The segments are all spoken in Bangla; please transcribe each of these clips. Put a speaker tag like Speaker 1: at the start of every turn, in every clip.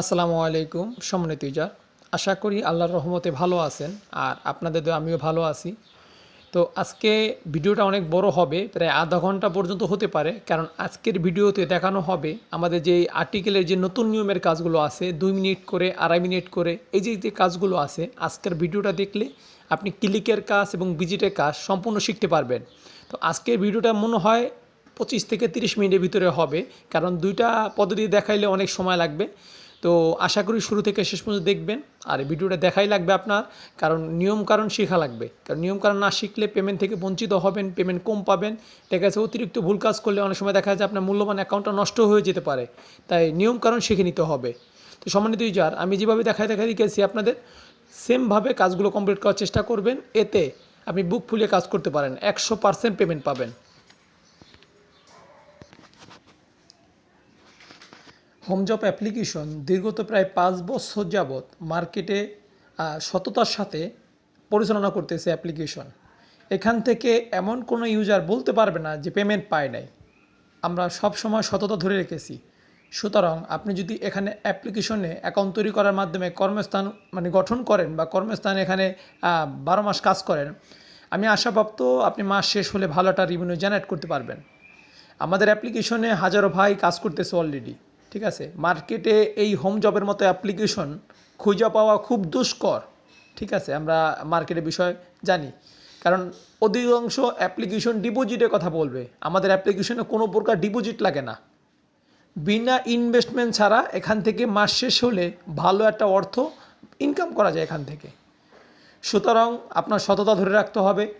Speaker 1: আসসালামু আলাইকুম সম্মানিত ইজার। আশা করি আল্লাহর রহমতে ভালো আছেন আর আপনাদের তো আমিও ভালো আছি। তো আজকে ভিডিওটা অনেক বড় হবে, প্রায় আধা ঘণ্টা পর্যন্ত হতে পারে, কারণ আজকের ভিডিওতে দেখানো হবে আমাদের যে আর্টিকেলের যে নতুন নিয়মের কাজগুলো আছে, দুই মিনিট করে, আড়াই মিনিট করে, এই যে যে কাজগুলো আছে, আজকের ভিডিওটা দেখলে আপনি ক্লিকের কাজ এবং ভিজিটের কাজ সম্পূর্ণ শিখতে পারবেন। তো আজকের ভিডিওটা মনে হয় পঁচিশ থেকে তিরিশ মিনিটের ভিতরে হবে, কারণ দুইটা পদ্ধতি দেখাইলে অনেক সময় লাগবে। তো আশা করি শুরু থেকে শেষ পর্যন্ত দেখবেন। আর ভিডিওটা দেখাই লাগবে আপনার, কারণ নিয়ম কারণ শেখা লাগবে। কারণ নিয়ম কারণ না শিখলে পেমেন্ট থেকে বঞ্চিত হবেন পেমেন্ট কম পাবেন। দেখা যাচ্ছে অতিরিক্ত ভুল কাজ করলে অনেক সময় দেখা যায় আপনার মূল্যবান অ্যাকাউন্টটা নষ্ট হয়ে যেতে পারে। তাই নিয়ম কারণ শিখে নিতে হবে। তো সম্মানিত ইউজার, আমি যেভাবে দেখায় দেখা দিয়েছি আপনাদের সেমভাবে কাজগুলো কমপ্লিট করার চেষ্টা করবেন। এতে আপনি বুক ফুলিয়ে কাজ করতে পারেন। একশো পার্সেন্ট পেমেন্ট পাবেন। হোম জব অ্যাপ্লিকেশন দীর্ঘত প্রায় পাঁচ বছর যাবৎ মার্কেটে সততার সাথে পরিচালনা করতেছে অ্যাপ্লিকেশন। এখান থেকে এমন কোনো ইউজার বলতে পারবে না যে পেমেন্ট পায় নাই। আমরা সব সময় সততা ধরে রেখেছি। সুতরাং আপনি যদি এখানে অ্যাপ্লিকেশনে অ্যাকাউন্ট তৈরি করার মাধ্যমে কর্মস্থান মানে গঠন করেন বা কর্মস্থান এখানে বারো মাস কাজ করেন, আমি আশাপ্রাপ্ত আপনি মাস শেষ হলে ভালো একটা রিভিনিউ জেনারেট করতে পারবেন। আমাদের অ্যাপ্লিকেশনে হাজারো ভাই কাজ করতেছে অলরেডি ঠিক আছে? মার্কেটে এই হোম জবের মতো অ্যাপ্লিকেশন খুঁজে পাওয়া খুব দুষ্কর। ঠিক আছে? আমরা মার্কেটের বিষয় জানি। কারণ অধিকাংশ অ্যাপ্লিকেশন ডিপোজিটের কথা বলবে। আমাদের অ্যাপ্লিকেশনে কোনো প্রকার ডিপোজিট লাগে না। বিনা ইনভেস্টমেন্ট ছাড়া এখান থেকে মাস শেষ হলে ভালো একটা অর্থ ইনকাম করা যায় এখান থেকে। সুতরাং আপনার সততা ধরে রাখতে হবে।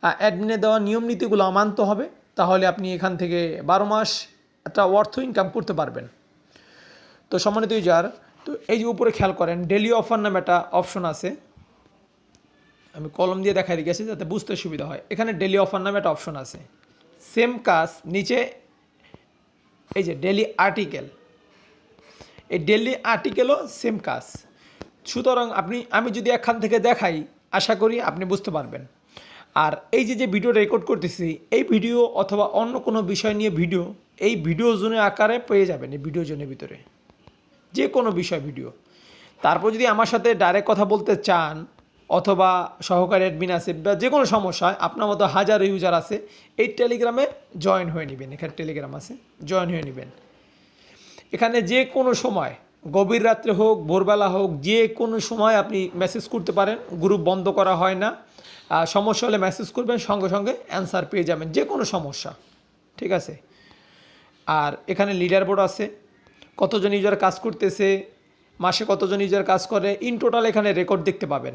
Speaker 1: অ্যাডমিনে দেওয়া নিয়ম নীতিগুলো মানতে হবে। তাহলে আপনি এখান থেকে বারো মাস একটা অর্থ ইনকাম করতে পারবেন। তো সম্মানিত ইউজার তো এই যে উপরে খেয়াল করেন ডেলি অফার নামে একটা অপশন আছে। আমি কলম দিয়ে দেখাই গেছি যাতে বুঝতে সুবিধা হয়। এখানে ডেলি অফার নামে একটা অপশন আছে। সেম কাজ, নিচে এই যে ডেলি আর্টিকেল এই ডেলি আর্টিকেলও সেম কাজ। সুতরাং আপনি, আমি যদি এখান থেকে দেখাই, আশা করি আপনি বুঝতে পারবেন। আর এই যে যে ভিডিও রেকর্ড করতেছি, এই ভিডিও অথবা অন্য কোনো বিষয় নিয়ে ভিডিও এই ভিডিও জোনের আকারে পেয়ে যাবেন, এই ভিডিও জোনের ভিতরে। যে কোনো বিষয় ভিডিও। তারপর যদি আমার সাথে ডাইরেক্ট কথা বলতে চান, অথবা সহকারী অ্যাডমিন আছে, বা যে কোনো সমস্যা হয়, আপনার মতো হাজার ইউজার আছে, এই টেলিগ্রামে জয়েন হয়ে নেবেন। এখানে টেলিগ্রাম আছে জয়েন হয়ে নেবেন। এখানে যে কোনো সময়, গভীর রাত্রে হোক, ভোরবেলা হোক যে কোনো সময় আপনি মেসেজ করতে পারেন গ্রুপ বন্ধ করা হয় না। সমস্যা হলে মেসেজ করবেন, সঙ্গে সঙ্গে অ্যান্সার পেয়ে যাবেন যে কোনো সমস্যা। ঠিক আছে? আর এখানে লিডার বোর্ড আছে। কতজন ইউজার কাজ করতেছে, মাসে কতজন ইউজার কাজ করে ইন টোটাল এখানে রেকর্ড দেখতে পাবেন।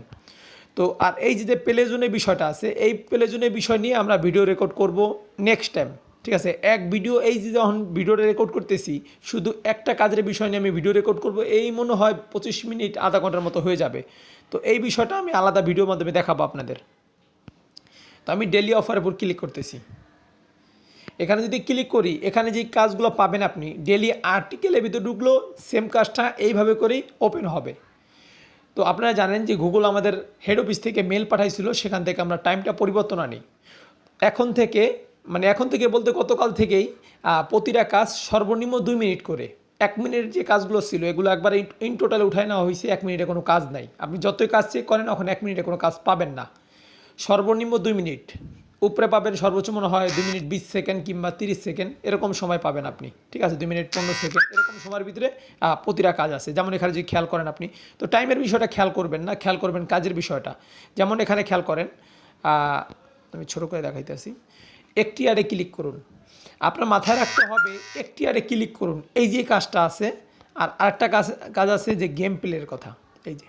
Speaker 1: তো আর এই যে যে প্লেজনের বিষয়টা আছে, এই প্লেজনের বিষয় নিয়ে আমরা ভিডিও রেকর্ড করব নেক্সট টাইম ঠিক আছে? এক ভিডিও এই যে যখন ভিডিওটা রেকর্ড করতেছি, শুধু একটা কাজের বিষয় নিয়ে আমি ভিডিও রেকর্ড করব, এই মনে হয় পঁচিশ মিনিট, আধা ঘণ্টার মতো হয়ে যাবে। তো এই বিষয়টা আমি আলাদা ভিডিওর মাধ্যমে দেখাবো আপনাদের। তো আমি ডেলি অফারের উপর ক্লিক করতেছি। এখানে যদি ক্লিক করি, এখানে যে কাজগুলো পাবেন আপনি ডেলি আর্টিকেলের ভিতরে ঢুকলো সেম কাজটা এইভাবে করেই ওপেন হবে। তো আপনারা জানেন যে গুগল আমাদের হেড অফিস থেকে মেল পাঠাইছিল, সেখান থেকে আমরা টাইমটা পরিবর্তন আনি। এখন থেকে মানে এখন থেকে বলতে গতকাল থেকেই প্রতিটা কাজ সর্বনিম্ন দুই মিনিট করে। এক মিনিটের যে কাজগুলো ছিল, এগুলো একবার ইন টোটালে উঠায় নেওয়া হয়েছে, এক মিনিটে কোনো কাজ নাই। আপনি যতই কাজ চেক করেন, এখন এক মিনিটে কোনো কাজ পাবেন না। সর্বনিম্ন দুই মিনিট। উপরে পাবেন সর্বোচ্চ মনে হয় দুই মিনিট বিশ সেকেন্ড কিংবা তিরিশ সেকেন্ড, এরকম সময় পাবেন আপনি। ঠিক আছে? দুই মিনিট পনেরো সেকেন্ড, এরকম সময়ের ভিতরে প্রতিটা কাজ আছে। যেমন এখানে যদি খেয়াল করেন আপনি, তো টাইমের বিষয়টা খেয়াল করবেন না, খেয়াল করবেন কাজের বিষয়টা। যেমন এখানে খেয়াল করেন আমি ছোটো করে দেখাইতেছি। একটি আরে ক্লিক করুন। আপনার মাথায় রাখতে হবে একটি আরে ক্লিক করুন। এই যে কাজটা আছে, আর আরেকটা কাজ কাজ আছে যে গেম প্লের কথা। এই যে।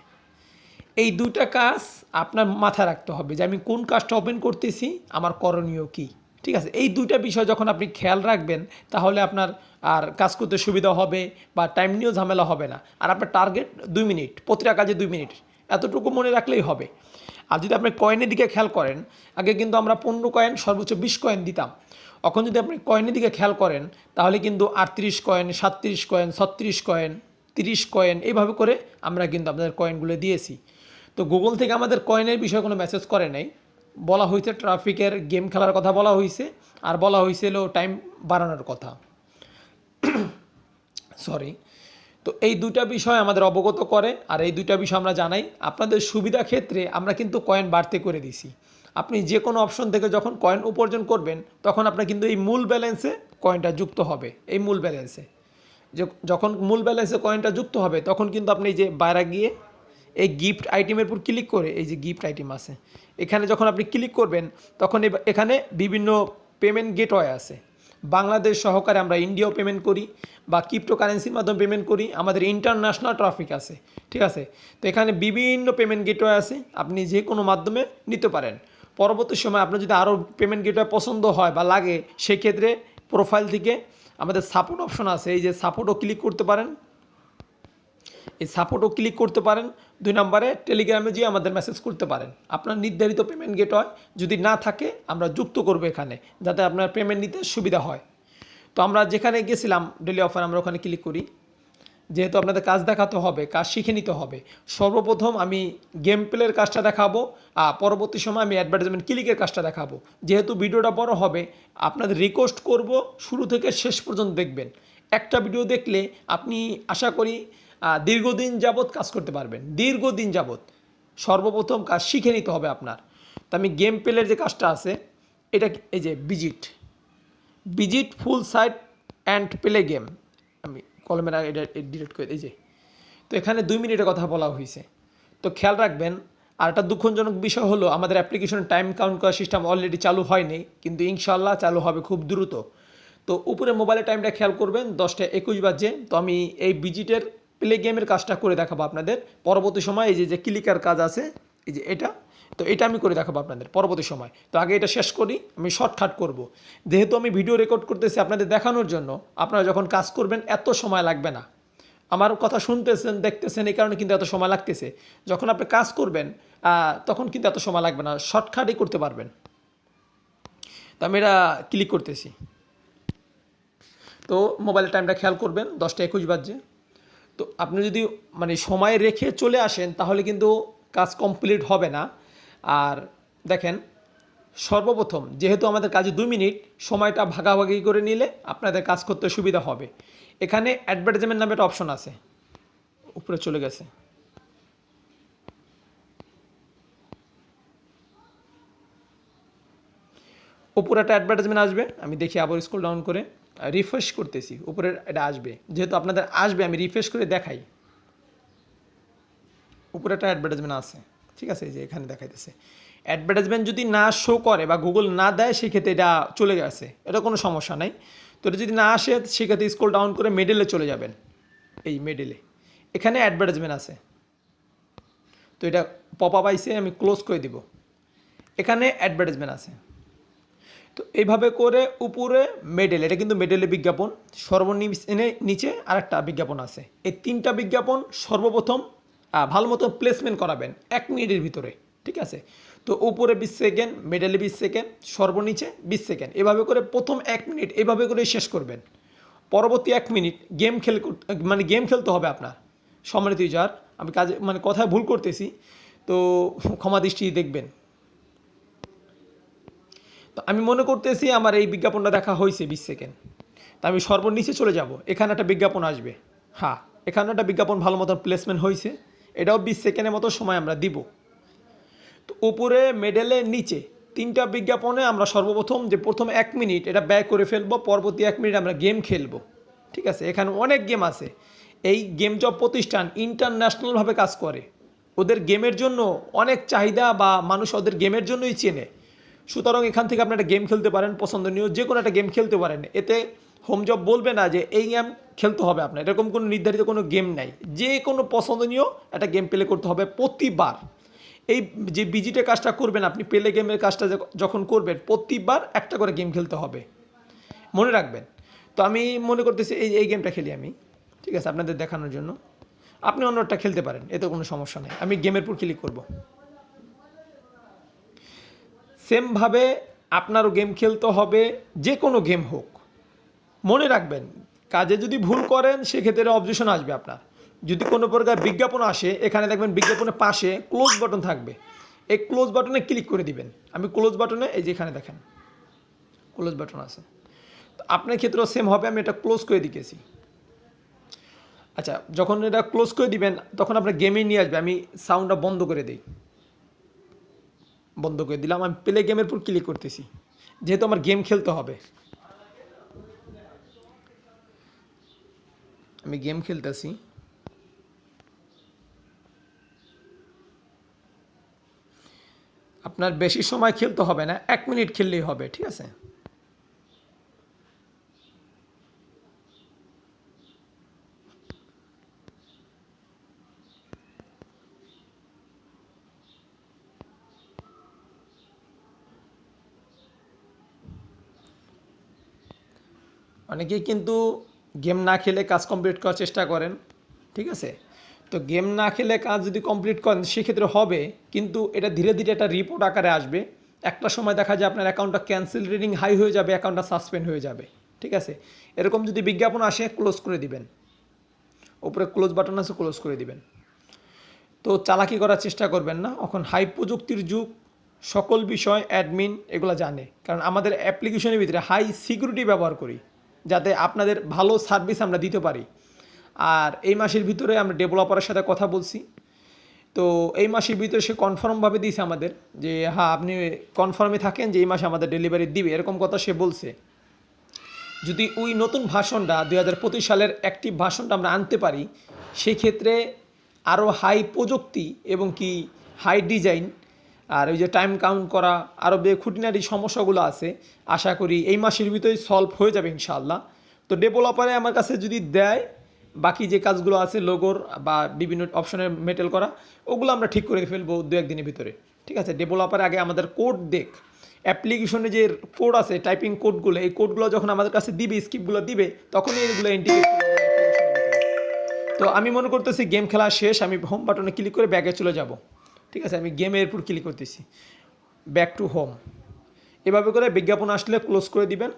Speaker 1: এই দুটা কাজ আপনার মাথায় রাখতে হবে যে আমি কোন কাজটা ওপেন করতেছি, আমার করণীয় কি? ঠিক আছে? এই দুইটা বিষয় যখন আপনি খেয়াল রাখবেন, তাহলে আপনার আর কাজ করতে সুবিধা হবে বা টাইম নিয়েও ঝামেলা হবে না। আর আপনার টার্গেট দুই মিনিট প্রতিটা কাজে দুই মিনিট এতটুকু মনে রাখলেই হবে। আর যদি আপনি কয়েনের দিকে খেয়াল করেন, আগে কিন্তু আমরা পনেরো কয়েন সর্বোচ্চ বিশ কয়েন দিতাম। এখন যদি আপনি কয়েনের দিকে খেয়াল করেন, তাহলে কিন্তু আটত্রিশ কয়েন সাতত্রিশ কয়েন ছত্রিশ কয়েন তিরিশ কয়েন এইভাবে করে আমরা কিন্তু আপনাদের কয়েনগুলো দিয়েছি। তো গুগল থেকে আমাদের কয়েনের বিষয়ে কোনো মেসেজ করে নাই। বলা হয়েছে ট্রাফিকের গেম খেলার কথা বলা হয়েছে, আর বলা হয়েছিল টাইম বাড়ানোর কথা। সরি তো এই দুইটা বিষয় আমাদের অবগত করে, আর এই দুইটা বিষয় আমরা জানাই। আপনাদের সুবিধা ক্ষেত্রে আমরা কিন্তু কয়েন বাড়তে করে দিছি। আপনি যে কোনো অপশন থেকে যখন কয়েন উপার্জন করবেন, তখন আপনার কিন্তু এই মূল ব্যালেন্সে কয়েনটা যুক্ত হবে। এই মূল ব্যালেন্সে যখন মূল ব্যালেন্সে কয়েনটা যুক্ত হবে, তখন কিন্তু আপনি যে বাইরে গিয়ে এই গিফট আইটেমের উপর ক্লিক করে, এই যে গিফট আইটেম আছে, এখানে যখন আপনি ক্লিক করবেন, তখন এখানে বিভিন্ন পেমেন্ট গেটওয়ে আছে। বাংলাদেশ সহকারে আমরা ইন্ডিয়াও পেমেন্ট করি বা ক্রিপ্টো কারেন্সির মাধ্যমে পেমেন্ট করি, আমাদের ইন্টারন্যাশনাল ট্রাফিক আছে, ঠিক আছে? তো এখানে বিভিন্ন পেমেন্ট গেটওয়ে আছে, আপনি যে কোনো মাধ্যমে নিতে পারেন। পরবর্তী সময় আপনার যদি আরও পেমেন্ট গেটওয়ে পছন্দ হয় বা লাগে, সেক্ষেত্রে প্রোফাইল থেকে আমাদের সাপোর্ট অপশন আছে, এই যে সাপোর্টও ক্লিক করতে পারেন। এই সাপোর্টও ক্লিক করতে পারেন। দুই নম্বরে টেলিগ্রামে গিয়ে আমাদের মেসেজ করতে পারেন। আপনার নির্ধারিত পেমেন্ট গেট হয়। যদি না থাকে, আমরা যুক্ত করব এখানে, যাতে আপনার পেমেন্ট নিতে সুবিধা হয়। তো আমরা যেখানে গেছিলাম ডেলি অফার আমরা ওখানে ক্লিক করি। যেহেতু আপনাদের কাজ দেখাতে হবে, কাজ শিখে নিতে হবে, সর্বপ্রথম আমি গেম প্লের কাজটা দেখাবো, আর পরবর্তী সময় আমি অ্যাডভার্টাইজমেন্ট ক্লিকের কাজটা দেখাবো। যেহেতু ভিডিওটা বড় হবে আপনাদের রিকোয়েস্ট করব, শুরু থেকে শেষ পর্যন্ত দেখবেন। একটা ভিডিও দেখলে আপনি আশা করি দীর্ঘদিন যাবৎ কাজ করতে পারবেন। দীর্ঘদিন যাবৎ। সর্বপ্রথম কাজ শিখে নিতে হবে আপনার। তো আমি গেম প্লের যে কাজটা আছে, এটা এই যে visit visit full site and play game আমি কলমের এটা ডিলিট করে এই যে। তো এখানে দুই মিনিটের কথা বলা হয়েছে। তো খেয়াল রাখবেন, আর একটা দুঃখজনক বিষয় হলো, আমাদের অ্যাপ্লিকেশন টাইম কাউন্ট করার সিস্টেম অলরেডি চালু হয়নি, কিন্তু ইনশাল্লাহ চালু হবে খুব দ্রুত। তো উপরে মোবাইলের টাইমটা খেয়াল করবেন, দশটা একুশ বাজে। তো আমি এই ভিজিটের প্লে গেমের কাজটা করে দেখাবো আপনাদের। পরবর্তী সময় এই যে যে ক্লিকার কাজ আছে, এই যে এটা, তো এটা আমি করে দেখাবো আপনাদের পরবর্তী সময়। তো আগে এটা শেষ করি, আমি শর্টকাট করব। যেহেতু আমি ভিডিও রেকর্ড করতেছি আপনাদের দেখানোর জন্য, আপনারা যখন কাজ করবেন, এত সময় লাগবে না। আমার কথা শুনতেছেন, দেখতেছেন, এই কারণে কিন্তু এত সময় লাগতেছে। যখন আপনি কাজ করবেন তখন কিন্তু এত সময় লাগবে না শর্টকাটই করতে পারবেন। তো আমি এটা ক্লিক করতেছি। তো মোবাইলের টাইমটা খেয়াল করবেন, দশটা একুশ বাজছে। তো আপনি যদি মানে সময় রেখে চলে আসেন, তাহলে কিন্তু কাজ কমপ্লিট হবে না। আর দেখেন, সর্বপ্রথম যেহেতু আমাদের কাজে দুই মিনিট, সময়টা ভাগাভাগি করে নিলে আপনাদের কাজ করতে সুবিধা হবে। এখানে অ্যাডভার্টাইজমেন্ট নামে একটা অপশন আছে। উপরে চলে গেছে। উপরে একটা অ্যাডভার্টাইজমেন্ট আসবে, আমি দেখি আবার স্কুল ডাউন করে। রিফ্রেশ করতেছি উপরে এটা আসবে। যেহেতু আপনাদের আসবে, আমি রিফ্রেশ করে দেখাই। উপরে একটা অ্যাডভার্টাইজমেন্ট আছে, ঠিক আছে? এই যে এখানে দেখাইতেছে। অ্যাডভার্টাইজমেন্ট যদি না শো করে বা গুগল না দেয়, সেক্ষেত্রে এটা চলে গেছে। এটা কোনো সমস্যা নাই। তো এটা যদি না আসে, সেক্ষেত্রে স্কুল ডাউন করে মেডেলে চলে যাবেন। এই মেডেলে এখানে অ্যাডভার্টাইজমেন্ট আছে। তো এটা পপ আপ আইসে আমি ক্লোজ করে দিব। এখানে অ্যাডভার্টাইজমেন্ট আছে। তো এইভাবে করে উপরে মেডেল এটা কিন্তু মেডেলের বিজ্ঞাপন, সর্বনিম্নে নিচে আরেকটা বিজ্ঞাপন আছে। এই তিনটা বিজ্ঞাপন সর্বপ্রথম ভালো মতো প্লেসমেন্ট করাবেন এক মিনিটের ভিতরে, ঠিক আছে? তো উপরে বিশ সেকেন্ড মেডেলে বিশ সেকেন্ড, সর্বনিচে বিশ সেকেন্ড, এভাবে করে প্রথম এক মিনিট, এভাবে করে শেষ করবেন। পরবর্তী এক মিনিট গেম খেল মানে গেম খেলতে হবে আপনার। সম্মানিত ইউজার আমি কাজে মানে কথায় ভুল করতেছি, তো ক্ষমা দৃষ্টি দেখবেন। তো আমি মনে করতেছি আমার এই বিজ্ঞাপনটা দেখা হয়েছে বিশ সেকেন্ড। তা আমি সর্বনিচে চলে যাব, এখানে একটা বিজ্ঞাপন আসবে। হ্যাঁ এখানে একটা বিজ্ঞাপন ভালো মতন প্লেসমেন্ট হয়েছে এটাও বিশ সেকেন্ডের মতো সময় আমরা দিব। তো উপরে মেডেলের নিচে তিনটা বিজ্ঞাপনে আমরা সর্বপ্রথম যে প্রথম এক মিনিট এটা ব্যয় করে ফেলব, পরবর্তী এক মিনিট আমরা গেম খেলব। ঠিক আছে? এখানে অনেক গেম আছে। এই গেম জব প্রতিষ্ঠান ইন্টারন্যাশনালভাবে কাজ করে। ওদের গেমের জন্য অনেক চাহিদা বা মানুষ ওদের গেমের জন্যই চেনে। সুতরাং এখান থেকে আপনি একটা গেম খেলতে পারেন, পছন্দনীয় যে কোনো একটা গেম খেলতে পারেন। এতে হোম জব বলবে না যে এই গেম খেলতে হবে আপনার। এরকম কোনো নির্ধারিত কোনো গেম নাই। যে কোনো পছন্দনীয় একটা গেম প্লে করতে হবে প্রতিবার। এই যে বিজিটে কাজটা করবেন আপনি পেলে গেমের কাজটা যখন করবেন, প্রতিবার একটা করে গেম খেলতে হবে। মনে রাখবেন। তো আমি মনে করতেছি এই এই গেমটা খেলি আমি। ঠিক আছে, আপনাদের দেখানোর জন্য। আপনি অন্যটা খেলতে পারেন, এতে কোনো সমস্যা নেই। আমি গেমের উপর ক্লিক করব। সেমভাবে আপনারও গেম খেলতে হবে, যে কোনো গেম হোক। মনে রাখবেন, কাজে যদি ভুল করেন, সেক্ষেত্রে অবজেকশন আসবে আপনার। যদি কোনো প্রকার বিজ্ঞাপন আসে, এখানে দেখবেন বিজ্ঞাপনের পাশে ক্লোজ বাটন থাকবে। এই ক্লোজ বাটনে ক্লিক করে দিবেন। আমি ক্লোজ বাটনে এই যে এখানে দেখেন ক্লোজ বাটন আছে। তো আপনার ক্ষেত্রেও সেম হবে, আমি এটা ক্লোজ করে দিকেছি আচ্ছা যখন এটা ক্লোজ করে দিবেন, তখন আপনার গেমে নিয়ে আসবে। আমি সাউন্ডটা বন্ধ করে দিই। বন্ধ করে দিলাম। আমি প্লে গেমের উপর ক্লিক করতেছি। যেহেতু আমার গেম খেলতে হবে। আমি গেম খেলতেছি। আপনার বেশি সময় খেলতে হবে না, এক মিনিট খেললেই হবে, ঠিক আছে? অনেকেই কিন্তু গেম না খেলে কাজ কমপ্লিট করার চেষ্টা করেন, ঠিক আছে? তো গেম না খেলে কাজ যদি কমপ্লিট করেন, সেক্ষেত্রে হবে, কিন্তু এটা ধীরে ধীরে একটা রিপোর্ট আকারে আসবে। একটা সময় দেখা যায় আপনার অ্যাকাউন্টটা ক্যান্সেল রিডিং হাই হয়ে যাবে অ্যাকাউন্টটা সাসপেন্ড হয়ে যাবে, ঠিক আছে? এরকম যদি বিজ্ঞাপন আসে ক্লোজ করে দিবেন। ওপরে ক্লোজ বাটন আছে ক্লোজ করে দিবেন। তো চালাকি করার চেষ্টা করবেন না। এখন হাই প্রযুক্তির যুগ, সকল বিষয় অ্যাডমিন এগুলো জানে। কারণ আমাদের অ্যাপ্লিকেশনের ভিতরে হাই সিকিউরিটি ব্যবহার করি। যাতে আপনাদের ভালো সার্ভিস আমরা দিতে পারি। আর এই মাসের ভিতরে আমরা ডেভেলপারের সাথে কথা বলছি। তো এই মাসের ভিতরে সে কনফার্মভাবে দিয়েছে আমাদের যে হ্যাঁ আপনি কনফার্মে থাকেন যে, এই মাসে আমাদের ডেলিভারি দিবে। এরকম কথা সে বলছে। যদি ওই নতুন ভাষণটা দুই হাজার পঁচিশ সালের অ্যাক্টিভ ভাষণটা আমরা আনতে পারি সেই ক্ষেত্রে আরও হাই প্রযুক্তি এবং কি হাই ডিজাইন আর ওই যে টাইম কাউন্ট করা আরও বে খুঁটিনাটি সমস্যাগুলো আছে, আশা করি এই মাসের ভিতরেই সলভ হয়ে যাবে ইনশাআল্লাহ। তো ডেভেলপারে আমার কাছে যদি দেয়, বাকি যে কাজগুলো আছে লোগোর বা বিভিন্ন অপশনের মেটেল করা, ওগুলো আমরা ঠিক করে ফেলব দু একদিনের ভিতরে। ঠিক আছে? ডেভেলপারে আগে আমাদের কোড দেখ। অ্যাপ্লিকেশনে যে কোড আছে টাইপিং কোডগুলো এই কোডগুলো যখন আমাদের কাছে দিবে স্কিপগুলো দিবে, তখনই এগুলো ইন্টিগ্রেট তো আমি মনে করতেছি গেম খেলা শেষ, আমি হোম বাটনে ক্লিক করে ব্যাগে চলে যাব। ঠিক আছে, আমি গেমের উপর ক্লিক করতেছি। ব্যাক টু হোম এভাবে করে বিজ্ঞাপন আসলে ক্লোজ করে দিবেন।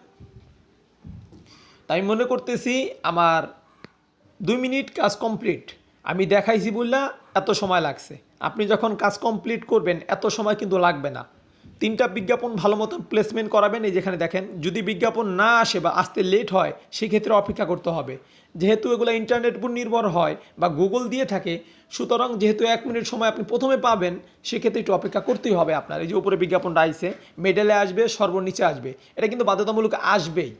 Speaker 1: তাই মনে করতেছি আমার দুই মিনিট কাজ কমপ্লিট আমি দেখাইছি বললা এত সময় লাগছে। আপনি যখন কাজ কমপ্লিট করবেন, এত সময় কিন্তু লাগবে না। তিনটা বিজ্ঞাপন ভালো মতন প্লেসমেন্ট করাবেন। এই যেখানে দেখেন, যদি বিজ্ঞাপন না আসে বা আসতে লেট হয়, সেক্ষেত্রে অপেক্ষা করতে হবে। যেহেতু এগুলো ইন্টারনেট উপর নির্ভর হয় বা গুগল দিয়ে থাকে, সুতরাং যেহেতু এক মিনিট সময় আপনি প্রথমে পাবেন, সেক্ষেত্রে একটু অপেক্ষা করতেই হবে আপনার। এই যে উপরে বিজ্ঞাপনটা আইসে মেডেলে আসবে, সর্বনিচে আসবে। এটা কিন্তু বাধ্যতামূলক আসবেই।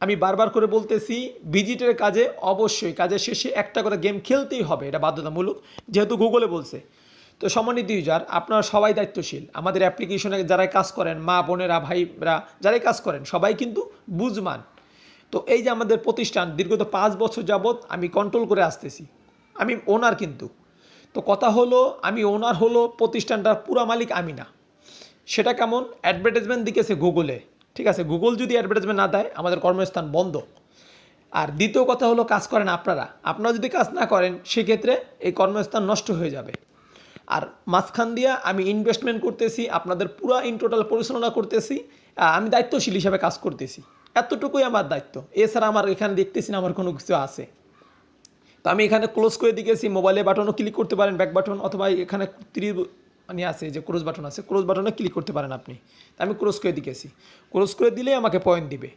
Speaker 1: আমি বারবার করে বলতেছি ভিজিটের কাজে অবশ্যই, কাজের শেষে একটা করে গেম খেলতেই হবে, এটা বাধ্যতামূলক। যেহেতু গুগলে বলছে। তো সম্মানিত ইউজার, আপনারা সবাই দায়িত্বশীল। আমাদের অ্যাপ্লিকেশনে যারাই কাজ করেন, মা, বোনেরা, ভাইরা, যারাই কাজ করেন, সবাই কিন্তু বুঝমান। তো এই যে আমাদের প্রতিষ্ঠান, দীর্ঘত পাঁচ বছর যাবৎ আমি কন্ট্রোল করে আসতেছি। আমি ওনার কিন্তু। তো কথা হলো, আমি ওনার হলো, প্রতিষ্ঠানটার পুরা মালিক আমি না। সেটা কেমন? অ্যাডভার্টাইজমেন্ট দিকেছে গুগলে ঠিক আছে গুগল যদি অ্যাডভার্টাইজমেন্ট না দেয়, আমাদের কর্মস্থান বন্ধ। আর দ্বিতীয় কথা হলো, কাজ করেন আপনারা। আপনারা যদি কাজ না করেন, সেক্ষেত্রে এই কর্মস্থান নষ্ট হয়ে যাবে। আর মাঝখান দিয়া আমি ইনভেস্টমেন্ট করতেছি, আপনাদের পুরা ইন টোটাল পরিচালনা করতেছি আমি দায়িত্বশীল হিসাবে কাজ করতেছি। এতটুকুই আমার দায়িত্ব। এছাড়া আমার এখানে দেখতেছি না, আমার কোনো কিছু আছে। তো আমি এখানে ক্লোজ করে দিয়েছি মোবাইলে বাটনও ক্লিক করতে পারেন ব্যাক বাটন অথবা এখানে তীর মানে আছে যে ক্রোজ বাটন আছে ক্রোজ বাটনে ক্লিক করতে পারেন আপনি। তা আমি ক্রোজ করে দিয়েছি। ক্রোজ করে দিলেই আমাকে পয়েন্ট দিবে।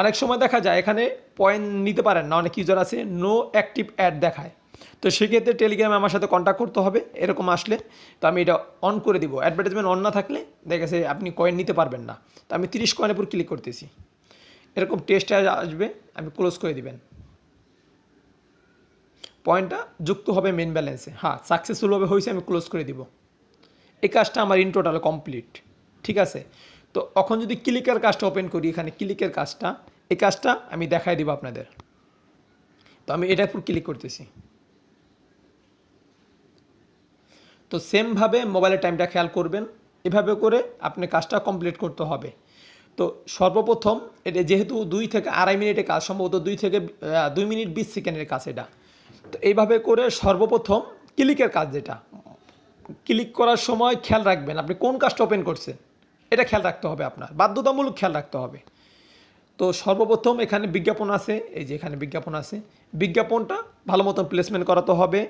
Speaker 1: অনেক সময় দেখা যায়, এখানে পয়েন্ট নিতে পারেন না, অনেক ইউজার আছে নো অ্যাক্টিভ অ্যাড দেখায়। তো সেক্ষেত্রে টেলিগ্রামে আমার সাথে কন্ট্যাক্ট করতে হবে, এরকম আসলে। তো আমি এটা অন করে দিব। অ্যাডভার্টাইজমেন্ট অন না থাকলে দেখা গেছে আপনি কয়েন নিতে পারবেন না। তো আমি তিরিশ কয়েনের উপর ক্লিক করতেছি। এরকম টেস্ট আসবে, আমি ক্লোজ করে দিবেন। পয়েন্টটা যুক্ত হবে মেন ব্যালেন্সে হ্যাঁ সাকসেসফুলভাবে হয়েছে, আমি ক্লোজ করে দিব। এই কাজটা আমার ইন টোটাল কমপ্লিট ঠিক আছে? তো এখন যদি ক্লিকের কাজটা ওপেন করি, এখানে ক্লিকের কাজটা, এই কাজটা আমি দেখাই দিব আপনাদের। তো আমি এটার উপর ক্লিক করতেছি। তো সেমভাবে মোবাইলের টাইমটা খেয়াল করবেন। এভাবে করে আপনি কাজটা কমপ্লিট করতে হবে। তো সর্বপ্রথম এটা যেহেতু দুই থেকে আড়াই মিনিটের কাজ, সম্ভবত দুই থেকে দুই মিনিট বিশ সেকেন্ডের কাজ এটা। তো এইভাবে করে সর্বপ্রথম ক্লিকের কাজ যেটা। ক্লিক করার সময় খেয়াল রাখবেন আপনি কোন কাজটা ওপেন করছেন। এটা খেয়াল রাখতে হবে আপনার। বাধ্যতামূলক খেয়াল রাখতে হবে। তো সর্বপ্রথম এখানে বিজ্ঞাপন আছে। এই যে এখানে বিজ্ঞাপন আছে। বিজ্ঞাপনটা ভালো মতন প্লেসমেন্ট করাতে হবে।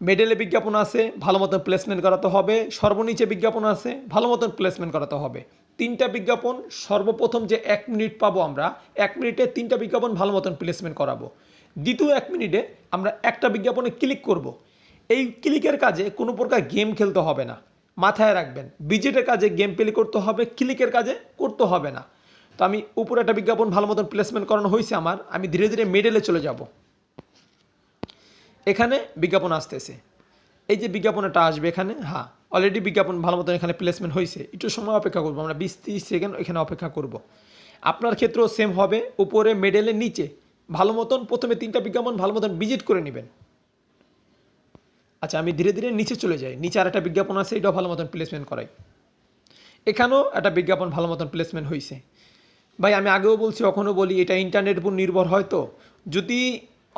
Speaker 1: মেডেলে বিজ্ঞাপন আছে, ভালো মতন প্লেসমেন্ট করাতে হবে, সর্বনিচে বিজ্ঞাপন আছে, ভালো মতন প্লেসমেন্ট করাতে হবে। তিনটা বিজ্ঞাপন, সর্বপ্রথম যে এক মিনিট পাবো আমরা, এক মিনিটে তিনটা বিজ্ঞাপন ভালো মতন প্লেসমেন্ট করাবো। দ্বিতীয় এক মিনিটে আমরা একটা বিজ্ঞাপনে ক্লিক করব। এই ক্লিকের কাজে কোনো প্রকার গেম খেলতে হবে না। মাথায় রাখবেন বিজেটের কাজে গেম প্লে করতে হবে ক্লিকের কাজে করতে হবে না। তো আমি উপরে একটা বিজ্ঞাপন ভালো মতন প্লেসমেন্ট করানো হয়েছে আমার, আমি ধীরে ধীরে মেডেলে চলে যাব। এখানে বিজ্ঞাপন আসতেছে। এই যে বিজ্ঞাপনটা আসবে এখানে হ্যাঁ অলরেডি বিজ্ঞাপন ভালো মতন এখানে প্লেসমেন্ট হয়েছে একটু সময় অপেক্ষা করব, আমরা বিশ তিরিশ সেকেন্ড এখানে অপেক্ষা করব। আপনার ক্ষেত্রেও সেম হবে, উপরে মেডেলের নিচে। ভালো মতন প্রথমে তিনটা বিজ্ঞাপন ভালো মতন ভিজিট করে নেবেন। আচ্ছা আমি ধীরে ধীরে নিচে চলে যাই। নিচে আর একটা বিজ্ঞাপন আছে, এটাও ভালো মতন প্লেসমেন্ট করাই। এখানেও একটা বিজ্ঞাপন ভালো মতন প্লেসমেন্ট হয়েছে ভাই, আমি আগেও বলছি, কখনো বলি, এটা ইন্টারনেট উপর নির্ভর হয় তো। যদি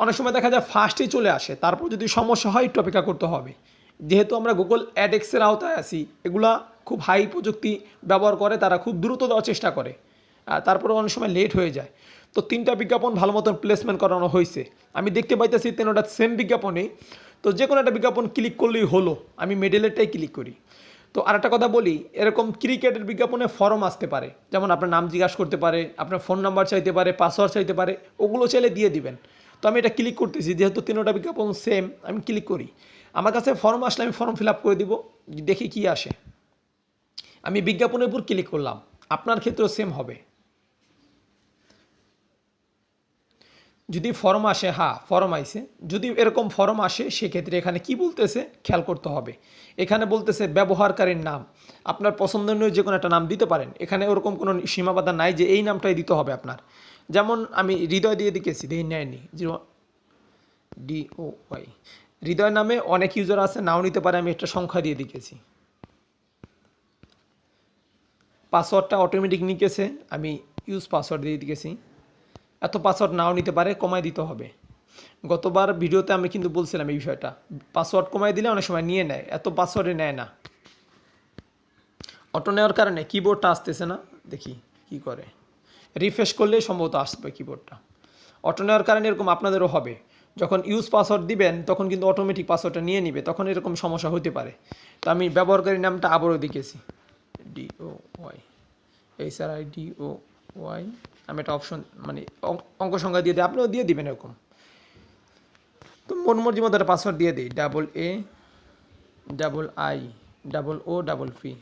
Speaker 1: অনেক সময় দেখা যায় ফার্স্টে চলে আসে, তারপর যদি সমস্যা হয় একটু অপেক্ষা করতে হবে। যেহেতু আমরা গুগল অ্যাডেক্সের আওতায় আছি, এগুলা খুব হাই প্রযুক্তি ব্যবহার করে, তারা খুব দ্রুত দেওয়ার চেষ্টা করে তারপরে অনেক সময় লেট হয়ে যায়। তো তিনটা বিজ্ঞাপন ভালো মতন প্লেসমেন্ট করানো হয়েছে। আমি দেখতে পাইতেছি তিনটা সেম বিজ্ঞাপনে, তো যে কোনো একটা বিজ্ঞাপন ক্লিক করলেই হলো, আমি মেডেলেরটাই ক্লিক করি। তো আর একটা কথা বলি, এরকম ক্রিকেটের বিজ্ঞাপনে ফর্ম আসতে পারে, যেমন আপনার নাম জিজ্ঞাসা করতে পারে, আপনার ফোন নাম্বার চাইতে পারে পাসওয়ার্ড চাইতে পারে, ওগুলো চাইলে দিয়ে দিবেন। তো আমি এটা ক্লিক করতেছি, যেহেতু তিনোটা বিজ্ঞাপন সেম আমি ক্লিক করি। আমার কাছে ফর্ম আসলে আমি ফর্ম ফিল আপ করে দিব, দেখি কি আসে। আমি বিজ্ঞাপনের উপর ক্লিক করলাম, আপনার ক্ষেত্রেও সেম হবে। যদি ফর্ম আসে হ্যাঁ ফর্ম আইসে যদি এরকম ফর্ম আসে, সেক্ষেত্রে এখানে কি বলতেছে, খেয়াল করতে হবে। এখানে বলতেছে ব্যবহারকারীর নাম। আপনার পছন্দনীয় যে কোনো একটা নাম দিতে পারেন। এখানে ওরকম কোনো সীমাবাধা নাই যে এই নামটাই দিতে হবে আপনার। যেমন আমি হৃদয় দিয়ে দিকেছি দেখি নেয়নি zero D O Y Hriday নামে অনেক ইউজার আছে, নাও নিতে পারে, আমি একটা সংখ্যা দিয়ে দিকেছি পাসওয়ার্ডটা অটোমেটিক নিকেছে, আমি ইউজ পাসওয়ার্ড দিয়ে দিকেছি এত পাসওয়ার্ড নাও নিতে পারে, কমায় দিতে হবে। গতবার ভিডিওতে আমি কিন্তু বলছিলাম এই বিষয়টা। পাসওয়ার্ড কমায় দিলে অনেক সময় নিয়ে নেয়, এত পাসওয়ার্ডে নেয় না। অটো নেওয়ার কারণে কিবোর্ডটা আসতেছে না, দেখি কি করে। রিফ্রেশ করলে সম্ভবত আসবে কিবোর্ডটা অটো নেওয়ার কারণে এরকম আপনাদেরও হবে। যখন ইউজ পাসওয়ার্ড দিবেন, তখন কিন্তু অটোমেটিক পাসওয়ার্ডটা নিয়ে নিবে, তখন এরকম সমস্যা হতে পারে। তো আমি ব্যবহারকারী নামটা আবারও দেখেছি D O Y H R I D O Y আমি একটা অপশন মানে অঙ্ক- অঙ্ক সংখ্যা দিয়ে দিই, আপনিও দিয়ে দিবেন এরকম। তো মন মর্জি মতো একটা পাসওয়ার্ড দিয়ে দিই। Double A double I double O double P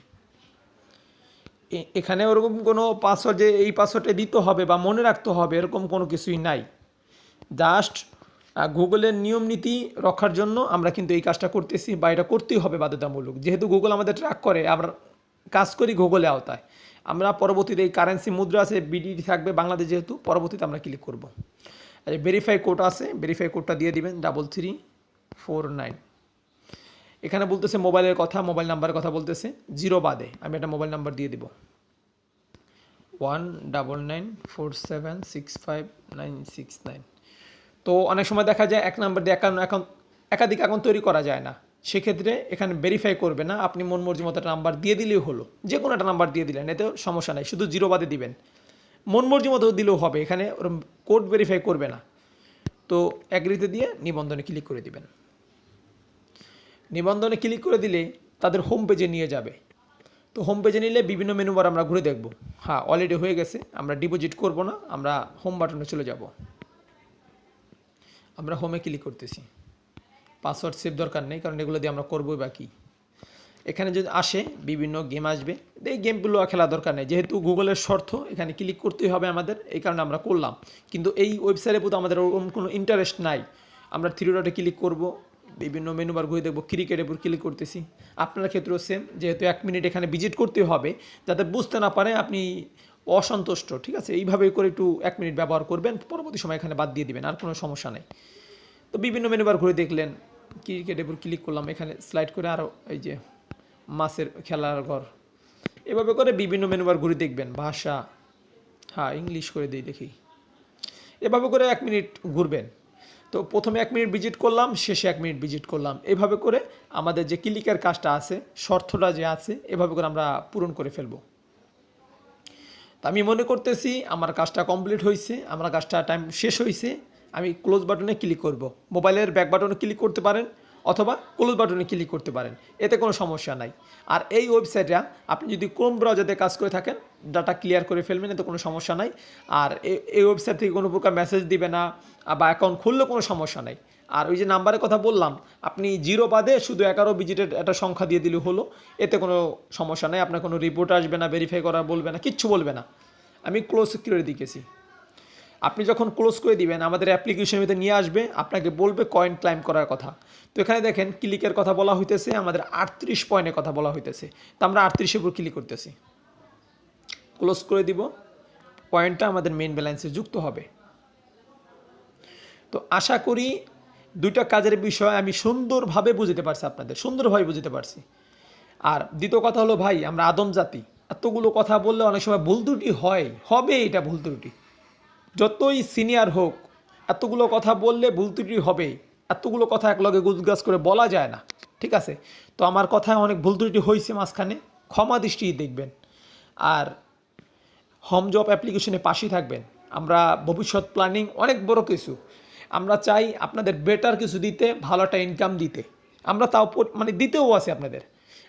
Speaker 1: এখানে ওরকম কোনো পাসওয়ার্ড যে এই পাসওয়ার্ডটা দিতে হবে বা মনে রাখতে হবে, এরকম কোনো কিছুই নাই। জাস্ট গুগলের নিয়ম নীতি রক্ষার জন্য আমরা কিন্তু এই কাজটা করতেছি বা এটা করতেই হবে বাধ্যতামূলক। যেহেতু গুগল আমাদের ট্র্যাক করে, আমরা কাজ করি গুগলে আওতায়। আমরা পরবর্তীতে এই কারেন্সি মুদ্রা আছে বিডিটি থাকবে বাংলাদেশ যেহেতু, পরবর্তীতে আমরা ক্লিক করব। করব ভেরিফাই কোড আছে ভেরিফাই কোডটা দিয়ে দিবেন ডাবল থ্রি ফোর নাইন এখানে বলতেছে মোবাইলের কথা, মোবাইল নাম্বারের কথা বলতেছে। জিরো বাদে, আমি একটা মোবাইল নাম্বার দিয়ে দিব। One double nine four seven six five nine six nine. তো অনেক সময় দেখা যায় এক নাম্বার দিয়ে অ্যাকাউন্ট অ্যাকাউন্ট একাধিক অ্যাকাউন্ট তৈরি করা যায় না। সেক্ষেত্রে এখানে ভেরিফাই করবে না, আপনি মন মর্জি মতো একটা নাম্বার দিয়ে দিলেই হলো। যে কোনো একটা নাম্বার দিয়ে দিলেন, এতেও সমস্যা নাই, শুধু জিরো বাদে দিবেন। মন মর্জি মতো দিলেও হবে, এখানে ওরম কোড ভেরিফাই করবে না। তো অ্যাগ্রিতে দিয়ে নিবন্ধনে ক্লিক করে দিবেন। নিবন্ধনে ক্লিক করে দিলে তাদের হোম পেজে নিয়ে যাবে। তো হোম পেজে নিলে বিভিন্ন মেনু বার আমরা ঘুরে দেখব। হ্যাঁ অলরেডি হয়ে গেছে, আমরা ডিপোজিট করব না, আমরা হোম বাটনে চলে যাব। আমরা হোমে ক্লিক করতেছি। পাসওয়ার্ড সেভ দরকার নেই, কারণ এগুলো দিয়ে আমরা করবোই বাকি এখানে যদি আসে, বিভিন্ন গেম আসবে। এই গেমগুলো খেলা দরকার নেই, যেহেতু গুগলের শর্ত, এখানে ক্লিক করতেই হবে আমাদের, এই কারণে আমরা করলাম। কিন্তু এই ওয়েবসাইটের প্রতি আমাদের ওরকম কোনো ইন্টারেস্ট নাই। আমরা থ্রি ডটে ক্লিক করব বিভিন্ন মেনু বার ঘুরে দেখব ক্রিকেটের উপর ক্লিক করতেছি। আপনার ক্ষেত্রেও সেম যেহেতু এক মিনিট এখানে ভিজিট করতে হবে, যাতে বুঝতে না পারে আপনি অসন্তুষ্ট, ঠিক আছে? এইভাবে করে একটু এক মিনিট ব্যবহার করবেন, পরবর্তী সময় এখানে বাদ দিয়ে দিবেন, আর কোনো সমস্যা নেই। তো বিভিন্ন মেনু বার ঘুরে দেখলেন ক্রিকেটের উপর ক্লিক করলাম, এখানে স্লাইড করে আরও এই যে মাছের খেলার ঘর। এভাবে করে বিভিন্ন মেনু বার ঘুরে দেখবেন, ভাষা হ্যাঁ ইংলিশ করে দিই দেখি। এভাবে করে এক মিনিট ঘুরবেন। তো প্রথমে এক মিনিট ভিজিট করলাম, শেষে এক মিনিট ভিজিট করলাম। এভাবে করে আমাদের যে ক্লিকের কাজটা আছে, শর্তটা যে আছে, এভাবে করে আমরা পূরণ করে ফেলব। তো আমি মনে করতেছি আমার কাজটা কমপ্লিট হয়েছে আমার কাজটা টাইম শেষ হয়েছে আমি ক্লোজ বাটনে ক্লিক করব। মোবাইলের ব্যাক বাটনে ক্লিক করতে পারেন অথবা ক্লোজ বাটনে ক্লিক করতে পারেন, এতে কোনো সমস্যা নাই। আর এই ওয়েবসাইটটা আপনি যদি ক্রোম ব্রাউজারে কাজ করে থাকেন ডাটা ক্লিয়ার করে ফেলবেন, এতে কোনো সমস্যা নাই। আর এই ওয়েবসাইট থেকে কোনো প্রকার মেসেজ দিবে না বা অ্যাকাউন্ট খুললেও কোনো সমস্যা নাই। আর ওই যে নাম্বারের কথা বললাম, আপনি জিরো বাদে শুধু এগারো ডিজিটের একটা সংখ্যা দিয়ে দিলে হলো, এতে কোনো সমস্যা নেই। আপনার কোনো রিপোর্ট আসবে না ভেরিফাই করা বলবে না, কিচ্ছু বলবে না। আমি ক্লোজ করে দিকেছি আপনি যখন ক্লোজ করে দিবেন, আমাদের অ্যাপ্লিকেশনের ভিতরে নিয়ে আসবে, আপনাকে বলবে কয়েন ক্লাইম করার কথা। তো এখানে দেখেন ক্লিকের কথা বলা হইতেছে, আমাদের আটত্রিশ পয়েন্টের কথা বলা হইতেছে। তো আমরা আটত্রিশের উপর ক্লিক করতেছি। ক্লোজ করে দিব পয়েন্টটা আমাদের মেন ব্যালেন্সে যুক্ত হবে। তো আশা করি দুইটা কাজের বিষয় আমি সুন্দরভাবে বুঝতে পারছি আপনাদের, সুন্দরভাবে বুঝতে পারছি। আর দ্বিতীয় কথা হলো, ভাই, আমরা আদম জাতি। এতগুলো কথা বললে অনেক সময় ভুল ত্রুটি হয় হবে এটা ভুল ত্রুটি। যতই সিনিয়র হোক, এতগুলো কথা বললে ভুল ত্রুটি হবেই এতগুলো কথা একলগে গুজগাছ করে বলা যায় না, ঠিক আছে? তো আমার কথায় অনেক ভুল ত্রুটি হয়েছে মাঝখানে, ক্ষমা দৃষ্টি দেখবেন। আর হোম জব অ্যাপ্লিকেশনে পাশেই থাকবেন। আমরা ভবিষ্যৎ প্ল্যানিং অনেক বড় কিছু। আমরা চাই আপনাদের বেটার কিছু দিতে, ভালো একটা ইনকাম দিতে। আমরা তাও মানে দিতেও আছে আপনাদের।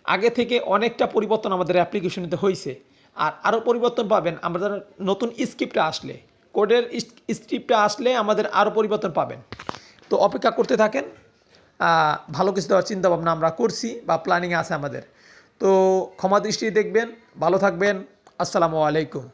Speaker 1: আগে থেকে অনেকটা পরিবর্তন আমাদের অ্যাপ্লিকেশনেতে হয়েছে আর আরও পরিবর্তন পাবেন আমাদের নতুন স্ক্রিপ্টটা আসলে। কোডের স্ক্রিপ্টটা আসলে আমাদের আরও পরিবর্তন পাবেন। তো অপেক্ষা করতে থাকেন। ভালো কিছু দেওয়ার চিন্তাভাবনা আমরা করছি বা প্ল্যানিং আছে আমাদের। তো ক্ষমা দৃষ্টি দেখবেন, ভালো থাকবেন। আসসালামু আলাইকুম।